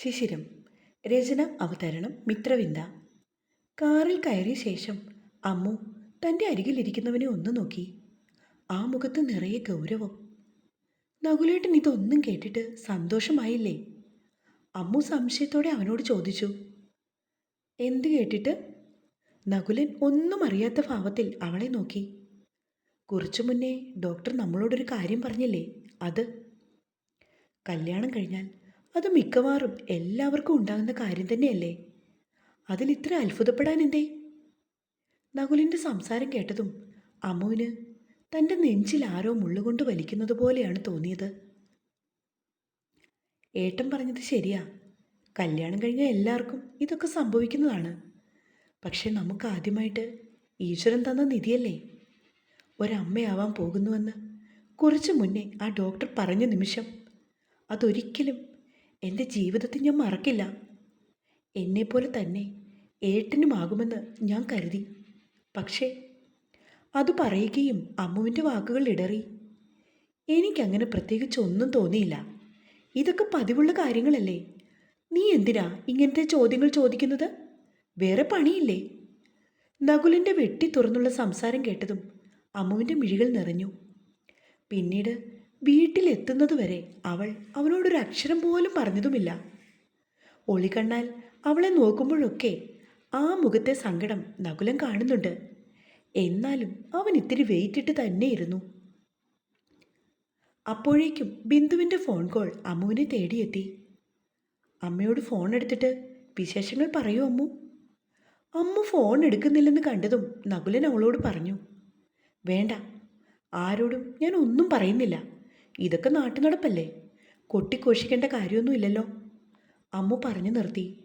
ശിശിരം രചന അവതരണം മിത്രവിന്ദ. കാറിൽ കയറിയ ശേഷം അമ്മു തന്റെ അരികിലിരിക്കുന്നവനെ ഒന്ന് നോക്കി. ആ മുഖത്ത് നിറയെ ഗൗരവം. നകുലേട്ടൻ ഇതൊന്നും കേട്ടിട്ട് സന്തോഷമായില്ലേ? അമ്മു സംശയത്തോടെ അവനോട് ചോദിച്ചു. എന്ത് കേട്ടിട്ട്? നകുലൻ ഒന്നും അറിയാത്ത ഭാവത്തിൽ അവളെ നോക്കി. കുറച്ചു മുന്നേ ഡോക്ടർ നമ്മളോടൊരു കാര്യം പറഞ്ഞില്ലേ? അത്. കല്യാണം കഴിഞ്ഞാൽ അത് മിക്കവാറും എല്ലാവർക്കും ഉണ്ടാകുന്ന കാര്യം തന്നെയല്ലേ? അതിൽ ഇത്ര അത്ഭുതപ്പെടാൻ എന്തേ? നകുലിന്റെ സംസാരം കേട്ടതും അമ്മുവിന് തന്റെ നെഞ്ചിൽ ആരോ മുള്ളുകൊണ്ട് വലിക്കുന്നത് പോലെയാണ് തോന്നിയത്. ഏട്ടൻ പറഞ്ഞത് ശരിയാ. കല്യാണം കഴിഞ്ഞ എല്ലാവർക്കും ഇതൊക്കെ സംഭവിക്കുന്നതാണ്. പക്ഷേ നമുക്ക് ആദ്യമായിട്ട് ഈശ്വരൻ തന്ന നിധിയല്ലേ? ഒരമ്മയാവാൻ പോകുന്നുവെന്ന് കുറച്ചു മുന്നേ ആ ഡോക്ടർ പറഞ്ഞ നിമിഷം അതൊരിക്കലും എന്റെ ജീവിതത്തിൽ ഞാൻ മറക്കില്ല. എന്നെപ്പോലെ തന്നെ ഏട്ടനുമാകുമെന്ന് ഞാൻ കരുതി. പക്ഷേ അത് പറയുകയും അമ്മുവിന്റെ വാക്കുകൾ ഇടറി. എനിക്കങ്ങനെ പ്രത്യേകിച്ച് ഒന്നും തോന്നിയില്ല. ഇതൊക്കെ പതിവുള്ള കാര്യങ്ങളല്ലേ? നീ എന്തിനാ ഇങ്ങനത്തെ ചോദ്യങ്ങൾ ചോദിക്കുന്നത്? വേറെ പണിയില്ലേ? നകുലിന്റെ വെട്ടി തുറന്നുള്ള സംസാരം കേട്ടതും അമ്മുവിന്റെ മിഴികൾ നിറഞ്ഞു. പിന്നീട് വീട്ടിലെത്തുന്നതുവരെ അവൾ അവനോടൊരു അക്ഷരം പോലും പറഞ്ഞതുമില്ല. ഒളി കണ്ണാൽ അവളെ നോക്കുമ്പോഴൊക്കെ ആ മുഖത്തെ സങ്കടം നകുലം കാണുന്നുണ്ട്. എന്നാലും അവൻ ഇത്തിരി വെയിറ്റിട്ട് തന്നെയിരുന്നു. അപ്പോഴേക്കും ബിന്ദുവിന്റെ ഫോൺ കോൾ അമ്മുവിനെ തേടിയെത്തി. അമ്മയോട് ഫോൺ എടുത്തിട്ട് വിശേഷങ്ങൾ പറയൂ അമ്മു. അമ്മു ഫോൺ എടുക്കുന്നില്ലെന്ന് കണ്ടതും നകുലൻ അവളോട് പറഞ്ഞു വേണ്ട ആരോടും ഞാൻ ഒന്നും പറയുന്നില്ല. ഇതൊക്കെ നാട്ടു നടപ്പല്ലേ കൊട്ടിഘോഷിക്കേണ്ട കാര്യമൊന്നുമില്ലല്ലോ. അമ്മു പറഞ്ഞു നിർത്തി.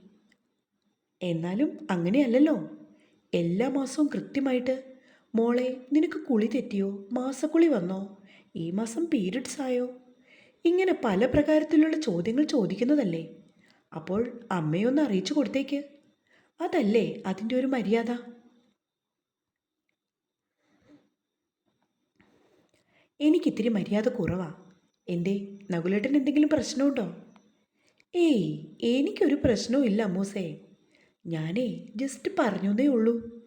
എന്നാലും അങ്ങനെയല്ലല്ലോ. എല്ലാ മാസവും കൃത്യമായിട്ട് മോളെ നിനക്ക് കുളി തെറ്റിയോ? മാസക്കുളി വന്നോ? ഈ മാസം പീരിയഡ്സ് ആയോ? ഇങ്ങനെ പല പ്രകാരത്തിലുള്ള ചോദ്യങ്ങൾ ചോദിക്കുന്നതല്ലേ. അപ്പോൾ അമ്മയൊന്ന് അറിയിച്ചു കൊടുത്തേക്ക്. അതല്ലേ അതിന്റെ ഒരു മര്യാദ? എനിക്കിത്തിരി മര്യാദ കുറവാ. എന്തേ നകുലേട്ടൻ എന്തെങ്കിലും പ്രശ്നമുണ്ടോ? ഏയ് എനിക്കൊരു പ്രശ്നവും ഇല്ല അമ്മൂസേ. ഞാനേ ജസ്റ്റ് പറഞ്ഞതേ ഉള്ളൂ.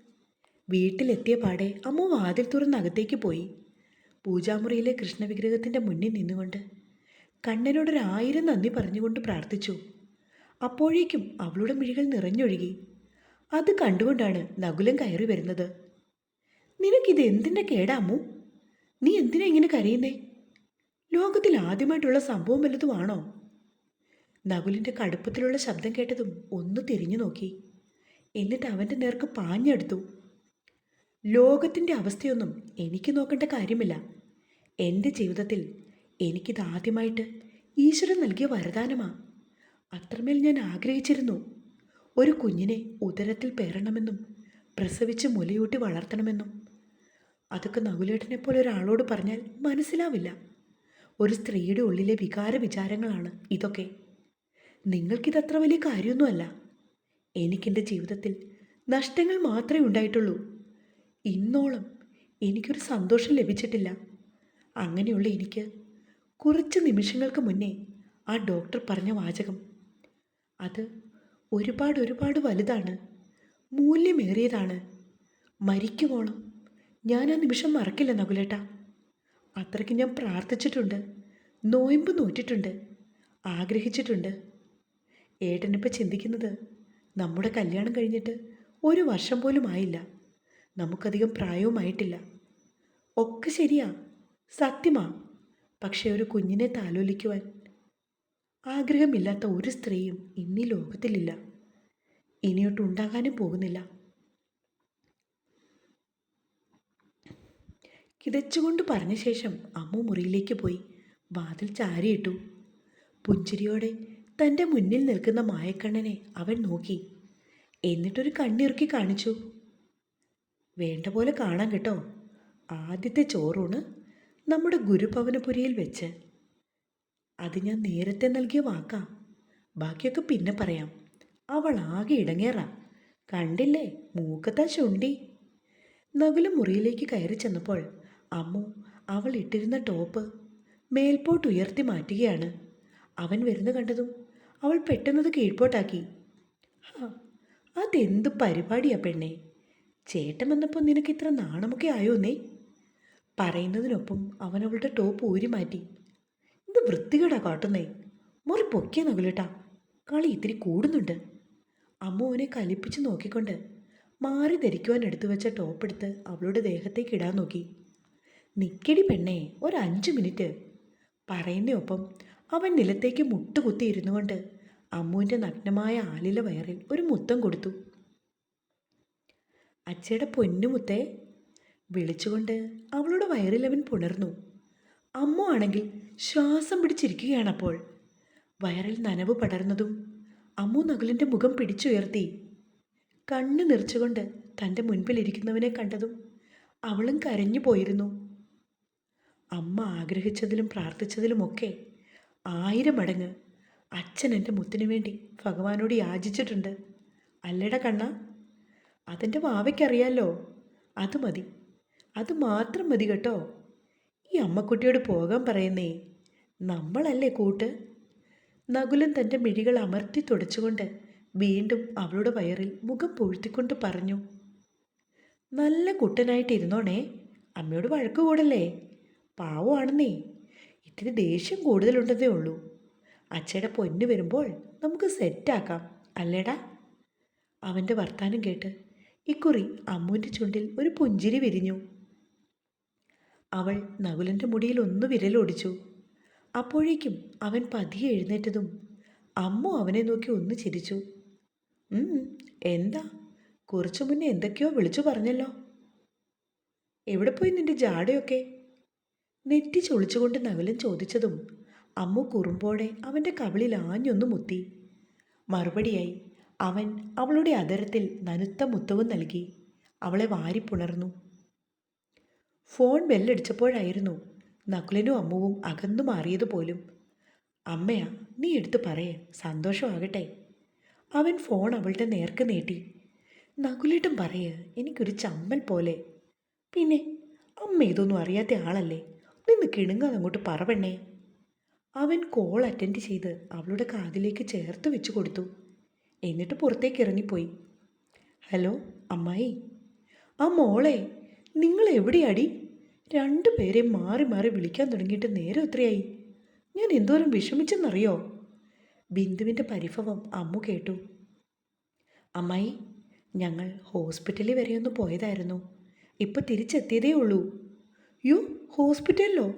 വീട്ടിലെത്തിയ പാടെ അമ്മു വാതിൽ തുറന്ന് അകത്തേക്ക് പോയി. പൂജാമുറിയിലെ കൃഷ്ണവിഗ്രഹത്തിന്റെ മുന്നിൽ നിന്നുകൊണ്ട് കണ്ണനോടൊരായിരം നന്ദി പറഞ്ഞുകൊണ്ട് പ്രാർത്ഥിച്ചു. അപ്പോഴേക്കും അവളുടെ മിഴികൾ നിറഞ്ഞൊഴുകി. അത് കണ്ടുകൊണ്ടാണ് നകുലം കയറി വരുന്നത്. നിനക്കിത് എന്തിന്റെ കേടാമു നീ എന്തിനാ ഇങ്ങനെ കരയുന്നേ? ലോകത്തിൽ ആദ്യമായിട്ടുള്ള സംഭവം വല്ലതുമാണോ? നകുലിന്റെ കടുപ്പത്തിലുള്ള ശബ്ദം കേട്ടതും ഒന്ന് തിരിഞ്ഞു നോക്കി. എന്നിട്ട് അവന്റെ നേർക്ക് പാഞ്ഞെടുത്തു. ലോകത്തിന്റെ അവസ്ഥയൊന്നും എനിക്ക് നോക്കേണ്ട കാര്യമില്ല. എന്റെ ജീവിതത്തിൽ എനിക്കിത് ആദ്യമായിട്ട് ഈശ്വരൻ നൽകിയ വരദാനമാ. അത്രമേൽ ഞാൻ ആഗ്രഹിച്ചിരുന്നു ഒരു കുഞ്ഞിനെ ഉദരത്തിൽ പേറണമെന്നും പ്രസവിച്ച് മുലയൂട്ടി വളർത്തണമെന്നും. അതൊക്കെ നകുലേട്ടനെ പോലെ ഒരാളോട് പറഞ്ഞാൽ മനസ്സിലാവില്ല. ഒരു സ്ത്രീയുടെ ഉള്ളിലെ വികാര വിചാരങ്ങളാണ് ഇതൊക്കെ. നിങ്ങൾക്കിതത്ര വലിയ കാര്യമൊന്നുമല്ല. എനിക്കെന്റെ ജീവിതത്തിൽ നഷ്ടങ്ങൾ മാത്രമേ ഉണ്ടായിട്ടുള്ളൂ. ഇന്നോളം എനിക്കൊരു സന്തോഷം ലഭിച്ചിട്ടില്ല. അങ്ങനെയുള്ള എനിക്ക് കുറച്ച് നിമിഷങ്ങൾക്ക് മുന്നേ ആ ഡോക്ടർ പറഞ്ഞ വാചകം. അത് ഒരുപാട് ഒരുപാട് വലുതാണ് മൂല്യമേറിയതാണ്. മരിക്കുവോളം ഞാൻ ആ നിമിഷം മറക്കില്ല നകുലേട്ട. അത്രയ്ക്ക് ഞാൻ പ്രാർത്ഥിച്ചിട്ടുണ്ട്. നോയമ്പ് നോറ്റിട്ടുണ്ട്. ആഗ്രഹിച്ചിട്ടുണ്ട്. ഏട്ടനിപ്പോൾ ചിന്തിക്കുന്നത് നമ്മുടെ കല്യാണം കഴിഞ്ഞിട്ട് ഒരു വർഷം പോലും ആയില്ല. നമുക്കധികം പ്രായവുമായിട്ടില്ല ഒക്കെ ശരിയാ. സത്യമാ. പക്ഷേ ഒരു കുഞ്ഞിനെ താലോലിക്കുവാൻ ആഗ്രഹമില്ലാത്ത ഒരു സ്ത്രീയും ഇന്നീ ലോകത്തിലില്ല. ഇനിയൊട്ടുണ്ടാകാനും പോകുന്നില്ല. കിതച്ചുകൊണ്ട് പറഞ്ഞ ശേഷം അമ്മു മുറിയിലേക്ക് പോയി. വാതിൽ ചാരിയിട്ടു. പുഞ്ചിരിയോടെ തന്റെ മുന്നിൽ നിൽക്കുന്ന മായക്കണ്ണനെ അവൻ നോക്കി. എന്നിട്ടൊരു കണ്ണിറുക്കി കാണിച്ചു. വേണ്ട പോലെ കാണാൻ കേട്ടോ. ആദ്യത്തെ ചോറൂണ് നമ്മുടെ ഗുരുഭവനപുരിയിൽ വെച്ച്. അത് ഞാൻ നേരത്തെ നൽകിയ വാക്കാ. ബാക്കിയൊക്കെ പിന്നെ പറയാം. അവൾ ആകെ ഇടങ്ങേറാ. കണ്ടില്ലേ? മൂക്കത്താ ചുണ്ടി. നകുല മുറിയിലേക്ക് കയറി ചെന്നപ്പോൾ അമ്മു അവൾ ഇട്ടിരുന്ന ടോപ്പ് മേൽപോട്ട് ഉയർത്തി മാറ്റുകയാണ്. അവൻ വരുന്നു കണ്ടതും അവൾ പെട്ടെന്നത് കീഴ്പോട്ടാക്കി. ആ അതെന്ത് പരിപാടിയാ പെണ്ണേ? ചേട്ടൻ വന്നപ്പോൾ നിനക്ക് ഇത്ര നാണമൊക്കെ ആയോന്നേ പറയുന്നതിനൊപ്പം അവൻ അവളുടെ ടോപ്പ് ഊരി മാറ്റി. ഇത് വൃത്തികേടാ കാട്ടുന്നേ? മുറി പൊക്കിയ നകുലേട്ടാ. കളി ഇത്തിരി കൂടുന്നുണ്ട്. അമ്മ അവനെ കലിപ്പിച്ച് നോക്കിക്കൊണ്ട് മാറി ധരിക്കുവാൻ എടുത്തു വെച്ച ടോപ്പ് എടുത്ത് അവളുടെ ദേഹത്തേക്ക് ഇടാൻ നോക്കി. നിക്കടി പെണ്ണേ ഒരു അഞ്ച് മിനിറ്റ്. പറയുന്നയൊപ്പം അവൻ നിലത്തേക്ക് മുട്ടുകുത്തി ഇരുന്നു കൊണ്ട് അമ്മുവിന്റെ നഗ്നമായ ആലില വയറിൽ ഒരു മുത്തം കൊടുത്തു. അച്ചയുടെ പൊന്നുമുത്തേ വിളിച്ചുകൊണ്ട് അവളുടെ വയറിൽ അവൻ പുണർന്നു. അമ്മു ആണെങ്കിൽ ശ്വാസം പിടിച്ചിരിക്കുകയാണപ്പോൾ വയറിൽ നനവ് പടർന്നതും അമ്മു നകുലിന്റെ മുഖം പിടിച്ചുയർത്തി. കണ്ണു നിറച്ചുകൊണ്ട് തന്റെ മുൻപിലിരിക്കുന്നവനെ കണ്ടതും അവളും കരഞ്ഞു പോയിരുന്നു. അമ്മ ആഗ്രഹിച്ചതിലും പ്രാർത്ഥിച്ചതിലുമൊക്കെ ആയിരം മടങ്ങ് അച്ഛൻ എന്റെ മുത്തിനു വേണ്ടി ഭഗവാനോട് യാചിച്ചിട്ടുണ്ട്. അല്ലട കണ്ണ? അതെന്റെ വാവയ്ക്കറിയാലോ. അത് മതി. അത് മാത്രം മതി കേട്ടോ. ഈ അമ്മക്കുട്ടിയോട് പോകാൻ പറയുന്നേ നമ്മളല്ലേ കൂട്ട്? നകുലൻ തന്റെ മിഴികൾ അമർത്തി തുടച്ചുകൊണ്ട് വീണ്ടും അവളുടെ വയറിൽ മുഖം പൂഴ്ത്തിക്കൊണ്ട് പറഞ്ഞു നല്ല കുട്ടനായിട്ടിരുന്നോണേ. അമ്മയോട് വഴക്ക് കൂടല്ലേ? പാവമാണെന്നേ. ഇത്തിരി ദേഷ്യം കൂടുതലുണ്ടെന്നേ ഉള്ളൂ. അച്ഛയുടെ പൊന്ന് വരുമ്പോൾ നമുക്ക് സെറ്റാക്കാം അല്ലേടാ? അവന്റെ വർത്താനം കേട്ട് ഇക്കുറി അമ്മുവിന്റെ ചുണ്ടിൽ ഒരു പുഞ്ചിരി വിരിഞ്ഞു. അവൾ നകുലന്റെ മുടിയിൽ ഒന്ന് വിരലോടിച്ചു. അപ്പോഴേക്കും അവൻ പതിയെ എഴുന്നേറ്റതും അമ്മു അവനെ നോക്കി ഒന്ന് ചിരിച്ചു. "ഉം, എന്താ? കുറച്ചു മുന്നേ എന്തൊക്കെയോ വിളിച്ചു പറഞ്ഞല്ലോ. എവിടെ പോയി നിന്റെ ജാടയൊക്കെ? നെറ്റി ചൊളിച്ചുകൊണ്ട് നവലൻ ചോദിച്ചതും അമ്മു കുറുമ്പോടെ അവന്റെ കവിളിൽ ആഞ്ഞൊന്ന് മുത്തി. മറുപടിയായി അവൻ അവളുടെ അതരത്തിൽ നനുത്ത മുത്തവും നൽകി. അവളെ വാരിപ്പുണർന്നു ഫോൺ ബെല്ലടിച്ചപ്പോഴായിരുന്നു നകുലനും അമ്മുവും അകന്നു മാറിയതുപോലും അമ്മയാ നീ എടുത്തു പറയേ സന്തോഷമാകട്ടെ. അവൻ ഫോൺ അവളുടെ നേർക്ക് നീട്ടി. നകുലിട്ടും പറയേ എനിക്കൊരു ചമ്മൽ പോലെ. പിന്നെ അമ്മ ഇതൊന്നും അറിയാത്ത ആളല്ലേ? നിന്ന് കിണുങ്ങാതെ അങ്ങോട്ട് പറവണ്ണേ. അവൻ കോൾ അറ്റൻഡ് ചെയ്ത് അവളുടെ കാതിലേക്ക് ചേർത്ത് വെച്ച് കൊടുത്തു. എന്നിട്ട് പുറത്തേക്ക് ഇറങ്ങിപ്പോയി. ഹലോ അമ്മായി. ആ മോളെ നിങ്ങൾ എവിടെയാടി? രണ്ടു പേരെ മാറി മാറി വിളിക്കാൻ തുടങ്ങിയിട്ട് നേരം എത്രയായി? ഞാൻ എന്തോരം വിഷമിച്ചെന്നറിയോ? ബിന്ദുവിന്റെ പരിഭവം അമ്മു കേട്ടു. അമ്മായി ഞങ്ങൾ ഹോസ്പിറ്റലിൽ വരെ ഒന്ന് പോയതായിരുന്നു. ഇപ്പോൾ തിരിച്ചെത്തിയതേ ഉള്ളൂ. യോ ഹോസ്പിറ്റലിലോ?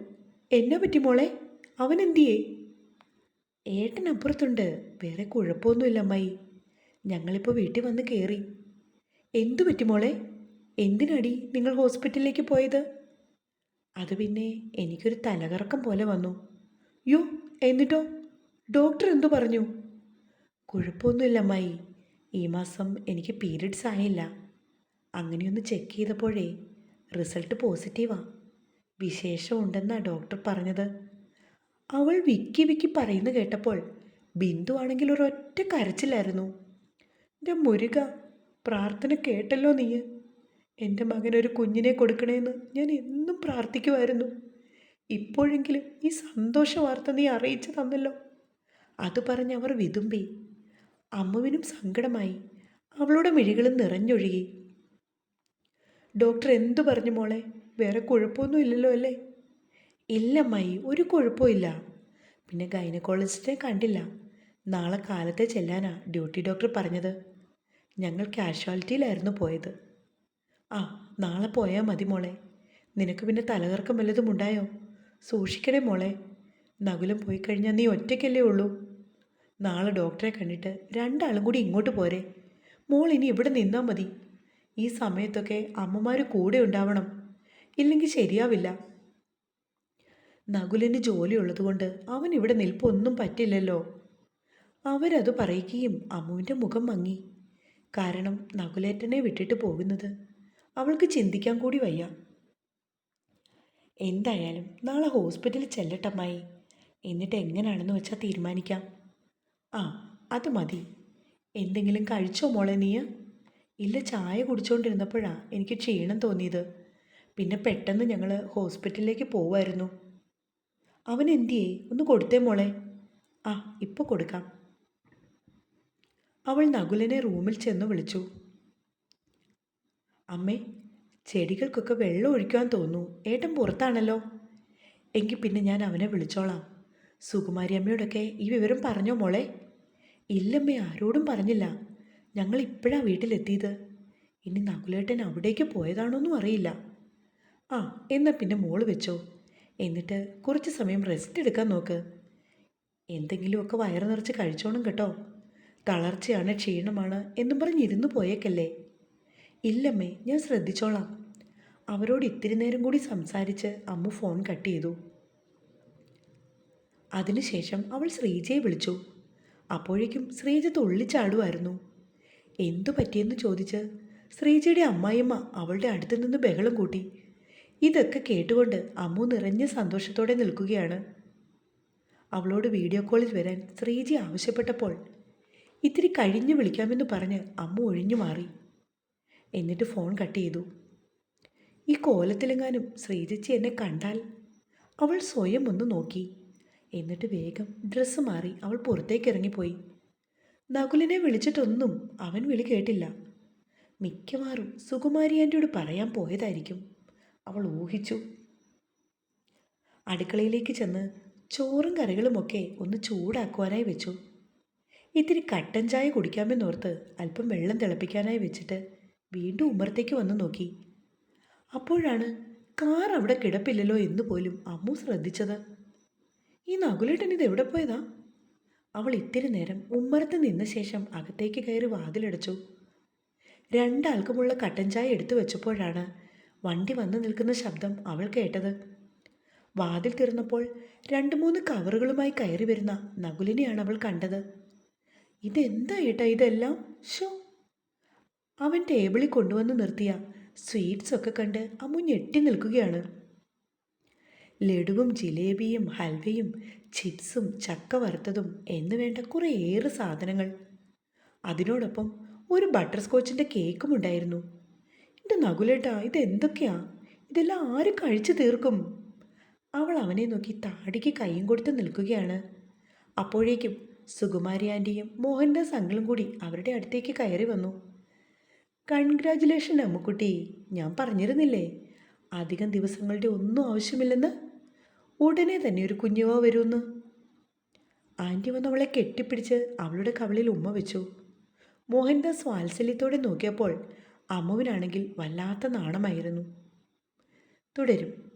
എന്നെ പറ്റി മോളെ അവൻ എന്തിയേ? ഏട്ടനപ്പുറത്തുണ്ട് വേറെ കുഴപ്പമൊന്നുമില്ല അമ്മായി. ഞങ്ങളിപ്പോൾ വീട്ടിൽ വന്ന് കയറി എന്തു പറ്റി മോളെ? എന്തിനടി നിങ്ങൾ ഹോസ്പിറ്റലിലേക്ക് പോയത്? അത് പിന്നെ എനിക്കൊരു തലകറക്കം പോലെ വന്നു. യോ എന്നിട്ടോ? ഡോക്ടർ എന്തു പറഞ്ഞു? കുഴപ്പമൊന്നുമില്ല അമ്മായി. ഈ മാസം എനിക്ക് പീരീഡ്സ് ആയില്ല. അങ്ങനെയൊന്ന് ചെക്ക് ചെയ്തപ്പോഴേ റിസൾട്ട് പോസിറ്റീവാ. വിശേഷമുണ്ടെന്നാണ് ഡോക്ടർ പറഞ്ഞത്. അവൾ വിക്കി വിക്കി പറയുന്നു കേട്ടപ്പോൾ ബിന്ദു ആണെങ്കിൽ ഒരൊറ്റ കരച്ചിലായിരുന്നു. എന്റെ മുരുക പ്രാർത്ഥന കേട്ടല്ലോ നീ. എന്റെ മകനൊരു കുഞ്ഞിനെ കൊടുക്കണേന്ന് ഞാൻ എന്നും പ്രാർത്ഥിക്കുമായിരുന്നു ഇപ്പോഴെങ്കിലും ഈ സന്തോഷ വാർത്ത നീ അറിയിച്ചു തന്നല്ലോ. അത് പറഞ്ഞ് അവർ വിതുമ്പി. അമ്മുവിനും സങ്കടമായി. അവളുടെ മിഴികളും നിറഞ്ഞൊഴുകി. ഡോക്ടർ എന്തു പറഞ്ഞു മോളെ? വേറെ കുഴപ്പമൊന്നും ഇല്ലല്ലോ അല്ലേ? ഇല്ല മൈ ഒരു കുഴപ്പമില്ല പിന്നെ ഗൈനക്കോളജിസ്റ്റിനെ കണ്ടില്ല. നാളെ കാലത്തെ ചെല്ലാനാ ഡ്യൂട്ടി ഡോക്ടർ പറഞ്ഞത്. ഞങ്ങൾ കാഷ്വാലിറ്റിയിലായിരുന്നു പോയത്. ആ നാളെ പോയാൽ മതി മോളെ. നിനക്ക് പിന്നെ തലകറക്കം വല്ലതും ഉണ്ടായോ? സൂക്ഷിക്കണേ മോളെ. നകുലം പോയി കഴിഞ്ഞാൽ നീ ഒറ്റയ്ക്കല്ലേ ഉള്ളൂ. നാളെ ഡോക്ടറെ കണ്ടിട്ട് രണ്ടാളും കൂടി ഇങ്ങോട്ട് പോരെ. മോൾ ഇനി ഇവിടെ നിന്നാൽ മതി. ഈ സമയത്തൊക്കെ അമ്മമാർ കൂടെ ഉണ്ടാവണം. ഇല്ലെങ്കിൽ ശരിയാവില്ല. നകുലിന് ജോലിയുള്ളതുകൊണ്ട് അവൻ ഇവിടെ നിൽപ്പൊന്നും പറ്റില്ലല്ലോ. അവരത് പറയുകയും അമ്മുവിന്റെ മുഖം മങ്ങി. കാരണം നകുലേറ്റനെ വിട്ടിട്ട് പോകുന്നത് അവൾക്ക് ചിന്തിക്കാൻ കൂടി വയ്യ. എന്തായാലും നാളെ ഹോസ്പിറ്റലിൽ ചെല്ലട്ടമ്മായി എന്നിട്ട് എങ്ങനെയാണെന്ന് വെച്ചാൽ തീരുമാനിക്കാം. ആ അത് മതി. എന്തെങ്കിലും കഴിച്ചോ മോളെ നീ ഇല്ല ചായ കുടിച്ചുകൊണ്ടിരുന്നപ്പോഴാണ് എനിക്ക് ക്ഷീണം തോന്നിയത്. പിന്നെ പെട്ടെന്ന് ഞങ്ങൾ ഹോസ്പിറ്റലിലേക്ക് പോവായിരുന്നു. അവൻ എന്തിയേ ഒന്ന് കൊടുത്തേ മോളെ. ആ ഇപ്പോൾ കൊടുക്കാം. അവൾ നകുലനെ റൂമിൽ ചെന്ന് വിളിച്ചു. അമ്മേ ചെടികൾക്കൊക്കെ വെള്ളം ഒഴിക്കാൻ തോന്നുന്നു. ഏട്ടൻ പുറത്താണല്ലോ. എങ്കിൽ പിന്നെ ഞാൻ അവനെ വിളിച്ചോളാം. സുകുമാരി അമ്മയോടൊക്കെ ഈ വിവരം പറഞ്ഞോ മോളെ? ഇല്ലമ്മേ ആരോടും പറഞ്ഞില്ല. ഞങ്ങൾ ഇപ്പോഴാണ് വീട്ടിലെത്തിയത്. ഇനി നകുലേട്ടൻ അവിടേക്ക് പോയതാണോന്നും അറിയില്ല. ആ എന്നാൽ പിന്നെ മോൾ വെച്ചോ. എന്നിട്ട് കുറച്ച് സമയം റെസ്റ്റ് എടുക്കാൻ നോക്ക്. എന്തെങ്കിലുമൊക്കെ വയറ് നിറച്ച് കഴിച്ചോണം കേട്ടോ. തളർച്ചയാണ് ക്ഷീണമാണ് എന്നും പറഞ്ഞ് ഇരുന്ന് പോയേക്കല്ലേ. ഇല്ലമ്മേ ഞാൻ ശ്രദ്ധിച്ചോളാം. അവരോട് ഇത്തിരി നേരം കൂടി സംസാരിച്ച് അമ്മ ഫോൺ കട്ട് ചെയ്തു. അതിനുശേഷം അവൾ ശ്രീജയെ വിളിച്ചു. അപ്പോഴേക്കും ശ്രീജ തുള്ളിച്ചാടുമായിരുന്നു എന്തു പറ്റിയെന്ന് ചോദിച്ച് ശ്രീജയുടെ അമ്മായിയമ്മ അവളുടെ അടുത്ത് നിന്ന് ബഹളം കൂട്ടി. ഇതൊക്കെ കേട്ടുകൊണ്ട് അമ്മു നിറഞ്ഞ സന്തോഷത്തോടെ നിൽക്കുകയാണ്. അവളോട് വീഡിയോ കോളിൽ വരാൻ ശ്രീജി ആവശ്യപ്പെട്ടപ്പോൾ ഇത്തിരി കഴിഞ്ഞു വിളിക്കാമെന്ന് പറഞ്ഞ് അമ്മു ഒഴിഞ്ഞു മാറി. എന്നിട്ട് ഫോൺ കട്ട് ചെയ്തു. ഈ കോലത്തിലെങ്ങാനും ശ്രീജിച്ചി എന്നെ കണ്ടാൽ അവൾ സ്വയം ഒന്ന് നോക്കി. എന്നിട്ട് വേഗം ഡ്രസ്സ് മാറി അവൾ പുറത്തേക്ക് ഇറങ്ങിപ്പോയി. നകുലിനെ വിളിച്ചിട്ടൊന്നും അവൻ വിളി കേട്ടില്ല. മിക്കവാറും സുകുമാരി ആന്റിയോട് പറയാൻ പോയതായിരിക്കും. അവൾ ഊഹിച്ചു. അടുക്കളയിലേക്ക് ചെന്ന് ചോറും കറികളുമൊക്കെ ഒന്ന് ചൂടാക്കുവാനായി വെച്ചു. ഇത്തിരി കട്ടൻ ചായ കുടിക്കാമെന്നോർത്ത് അല്പം വെള്ളം തിളപ്പിക്കാനായി വെച്ചിട്ട് വീണ്ടും ഉമ്മറത്തേക്ക് വന്ന് നോക്കി. അപ്പോഴാണ് കാർ അവിടെ കിടപ്പില്ലല്ലോ എന്ന് പോലും അമ്മു ശ്രദ്ധിച്ചത്. ഈ നകുലേട്ടൻ ഇത് എവിടെ പോയതാ? അവൾ ഇത്തിരി നേരം ഉമ്മറത്ത് നിന്ന ശേഷം അകത്തേക്ക് കയറി വാതിലടച്ചു. രണ്ടാൾക്കുമുള്ള കട്ടൻ ചായ എടുത്തു വെച്ചപ്പോഴാണ് വണ്ടി വന്നു നിൽക്കുന്ന ശബ്ദം അവൾ കേട്ടത്. വാതിൽ തുറന്നപ്പോൾ രണ്ട് മൂന്ന് കവറുകളുമായി കയറി വരുന്ന നകുലിനെയാണ് അവൾ കണ്ടത്. ഇതെന്താ ഏട്ടാ ഇതെല്ലാം? ഷോ അവൻ ടേബിളിൽ കൊണ്ടുവന്ന് നിർത്തിയ സ്വീറ്റ്സ് ഒക്കെ കണ്ട് അമ്മു ഞെട്ടി നിൽക്കുകയാണ്. ലഡുവും ജിലേബിയും ഹൽവയും ചിപ്സും ചക്ക വറുത്തതും എന്ന് വേണ്ട കുറേയേറെ സാധനങ്ങൾ. അതിനോടൊപ്പം ഒരു ബട്ടർ സ്കോച്ചിന്റെ കേക്കും ഉണ്ടായിരുന്നു. എന്റെ നകുലേട്ടാ ഇതെന്തൊക്കെയാ? ഇതെല്ലാം ആര് കഴിച്ചു തീർക്കും? അവൾ അവനെ നോക്കി താടിക്ക് കൈയും കൊടുത്ത് നിൽക്കുകയാണ്. അപ്പോഴേക്കും സുകുമാരി ആന്റിയും മോഹൻദാസ് അങ്കിളും കൂടി അവരുടെ അടുത്തേക്ക് കയറി വന്നു. കൺഗ്രാജുലേഷൻ അമ്മുക്കുട്ടി ഞാൻ പറഞ്ഞിരുന്നില്ലേ? അധികം ദിവസങ്ങളുടെ ഒന്നും ആവശ്യമില്ലെന്ന്? ഉടനെ തന്നെ ഒരു കുഞ്ഞുവോ വരുമെന്ന് ആന്റി വന്ന് അവളെ കെട്ടിപ്പിടിച്ച് അവളുടെ കവളിൽ ഉമ്മ വെച്ചു. മോഹൻദാസ് വാത്സല്യത്തോടെ നോക്കിയപ്പോൾ അമ്മുവിനാണെങ്കിൽ വല്ലാത്ത നാണമായിരുന്നു. തുടരും.